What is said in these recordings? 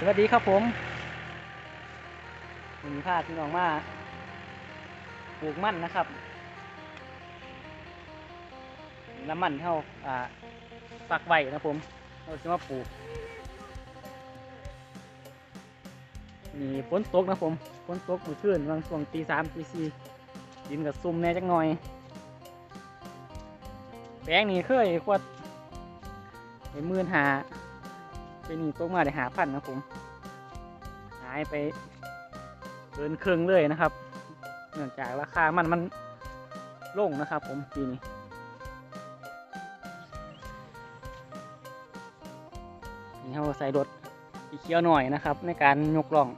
สวัสดีครับผมผมพาพี่น้องมาปลูกมันนะครับ น้ำมันที่เราอ่าปักไว้นะผมเราจะมาปลูกนี่ฝนตกนะผมฝนตกมื่อคืนบางช่วงตีสามตีสี่ดินกับซุ่มแน่จักหน่อยแปลงนี้เคยขวดไปหมื่นหา ปนี่ตกมาได้หาพันนะผมหายไปเกินครึ่งเลยนะครับ เนื่องจากราคามันมันลงนะครับ ผมปีนี้นี่เราใส่รถอีเคียวหน่อยนะครับ ในการยกล่อง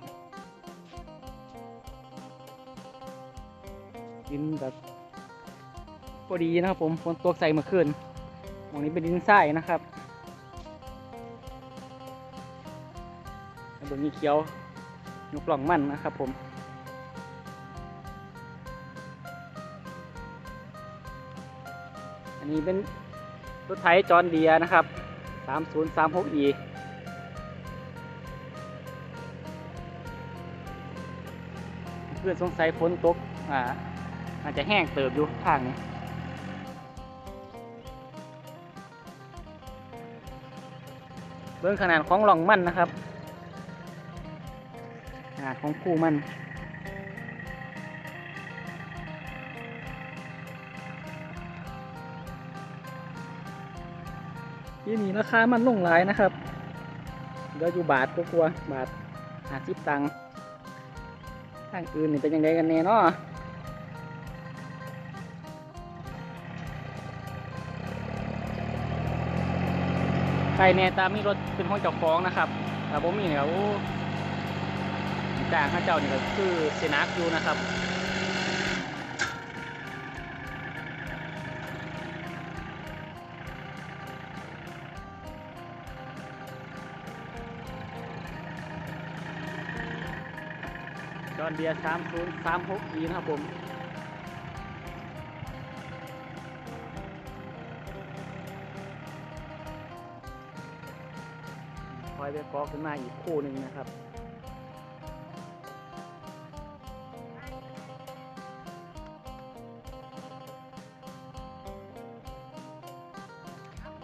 ดินแบบพอดีนะครับผมฝนตกใส่เมื่อคืนตรงนี้เป็นดินทรายนะครับ แล้วเบนี้เคียวยกล่องมั่นนะครับผมอันนี้เป็นรถไถจอนเดียนะครับ 3036e เพื่อนสงสัยฝนตกอ่าอาจจะแห้งเติบอยู่ทางนี้เบื้องขนาดของหล่องมั่นนะครับ ขนาดของคู่มันที่นี่ราคามันลงหลายนะครับเหลืออยู่บาทก็กลัวบาทหาสิบตังค์ทางอื่นนี่เป็นยังไงกันแน่เนาะใครเนี่ยตามมีรถเป็นของเจ้าของนะครับแต่ผมมีเนี่ยโอ้ จ้างข้าเจ้านี่ก็คือเสนักอยู่นะครับจอนเบียร์สามศูนย์สามหกอีนะครับผมคอยไปกอขึ้นมาอีกคู่หนึ่งนะครับ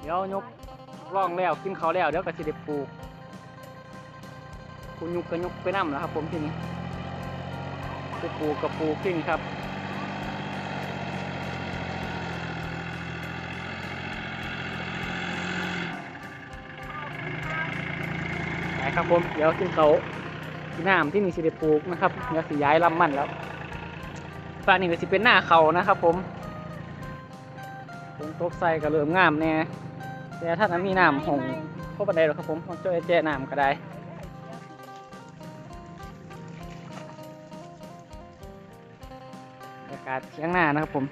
ดี๋ยวยกร่องแล้วกินเขาแล้วเดี๋ยวก็สิเด็ปลูกคุณยุกก็ยกไปน้ำแล้วครับ ผมที่นี้จะปลูกกับปลูกขึ้นครับไปครับผมเดี๋ยวขึ้นเขาที่น้ำที่นี่สิได้ปลูกนะครับเดี๋ยวสิย้ายลำมันแล้วฝั่งนี้ก็สิเป็นหน้าเขานะครับ ผมฝนตกใส่ก็เริ่มงามแน่ แต่ถ้านั้นมีน้ำหงพวกบันไดหรอกครับผมเอาช่วยแจ้น้ำก็ได้บรรยากาศเที่ยงหน้านะครับผม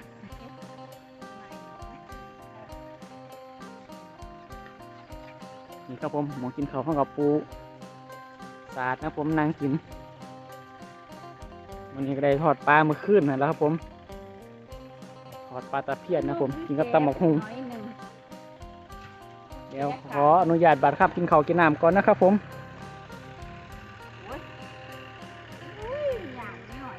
นี่ครับผมหมองกินเขาข้าวกับปูสาดนะครับผมนั่งกินวันนี้ก็ได้ทอดปลาเมื่อคืนนะแล้วครับผมทอดปลาตะเพียนนะครับผมกินกับตำหมกฮุงน้อยหนึ่งเดี๋ยวขออนุญาตบัตรครับกินข้าวกินน้ำก่อนนะครับผมกหน่อย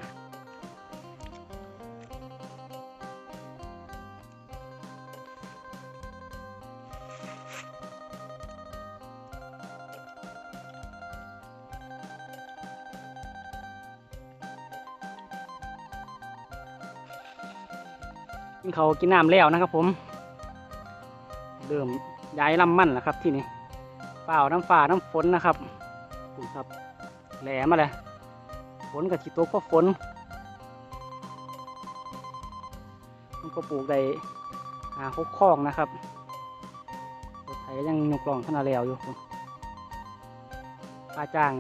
กินข้าวกินน้ำแล้วนะครับผม เริ่ม ย้ายลำมันแล้วครับที่นี่เปล่าน้ำฟ้าน้ำฝนนะครับดูครับแหลมมาเลยฝนกับชิตกเพราะฝนมันก็ปลูกได้หาหกข้องนะครับรถไถยังยกลองขนาดแล้วอยู่ค่าจ้าง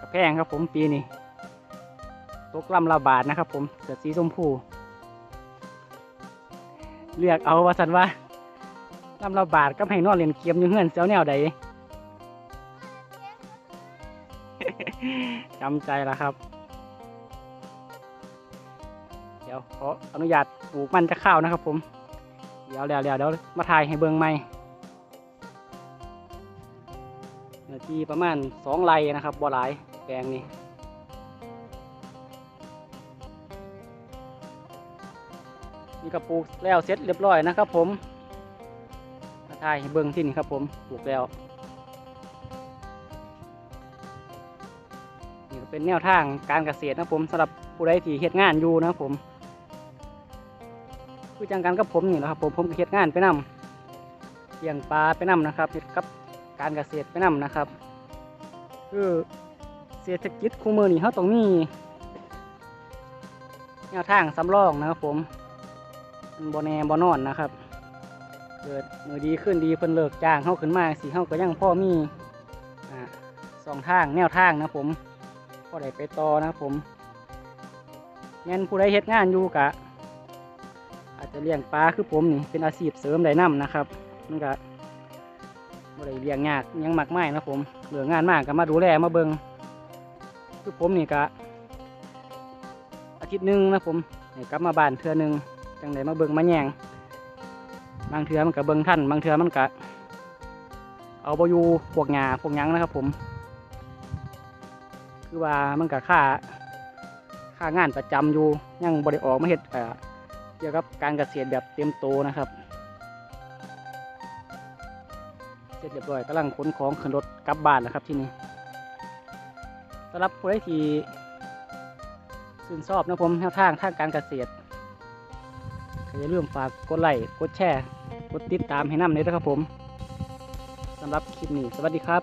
กระแพงครับผมปีนี้ตกลำละบาทนะครับผมเสือสีชมพู เลือกเอาว่าสันว่า ลำละบาทก็ให้นอนเรียนเกมอยู่เฮือนเสียวแนวใดจำใจแล้วครับ เดี๋ยวขออนุญาตปลูกมันจะข้าวนะครับผม เดี๋ยวเดี๋ยวเดี๋ยวเดี๋ยวมาถ่ายให้เบิ่งใหม่นื้อที่ประมาณสองไร่นะครับบ่หลายแปลงนี้นี่ก็ปลูกแล้วเสร็จเรียบร้อยนะครับผม ถ่ายให้เบิ่งที่นี่ครับผมปลูกแล้วนี่ก็เป็นแนวทางการเกษตรนะครับผมสำหรับผู้ใดที่เฮ็ดงานอยู่นะครับผมคือจังกันกับผมนี่แหละครับผมผมก็เฮ็ดงานไปนำเลี้ยงปลาไปนำนะครับเฮ็ดกับการเกษตรไปนำนะครับ คือเศรษฐกิจคู่มือนี่เขาต้องมีแนวทางสำรองนะครับผมมันบ่แน่บ่นอนนะครับ เกิดมือดีขึ้นดีเพิ่นเลิกจ้างเข้าขึ้นมาสิเข้าก็ยังพ่อมีอ่าสองทางแนวทางนะผมพอได้ไปต่อนะผมแม่นผู้ใดเฮ็ดงานอยู่กะ อาจจะเลี้ยงปลาคือผมนี่เป็นอาชีพเสริมได้นํนะครับมันก็บ่ได้เลี้ยงยากยังหมากไมายนะผมเหลืองานมากก็มาดูแลมาเบิงคือผมนี่กะอาทิตย์หนึงนะผมกลับมาบ้านเทื่อหนึงจังไดมาเบิงมาแยงางเทื่อมันก็เบิงท่านบางเทื่อมันก็เอาบอยู่พวกหญ้าพวกยังนะครับ ผม คือว่ามันกับค่าค่างานประจำอยู่ยังบริออกมาเฮ็ดเอ่อเกี่ยวกับการเกษตรแบบเต็มโตนะครับเสร็จเรียบร้อยกำลังขนของขึ้นรถกลับบ้านแล้วครับที่นี่สำหรับผู้ใดที่ชื่นชอบนะผมแนวทางทางการเกษตรอย่าลืมฝากกดไลค์กดแชร์ ดติดตามให้น้ำเลยนะครับผมสำหรับคลิปนี้สวัสดีครับ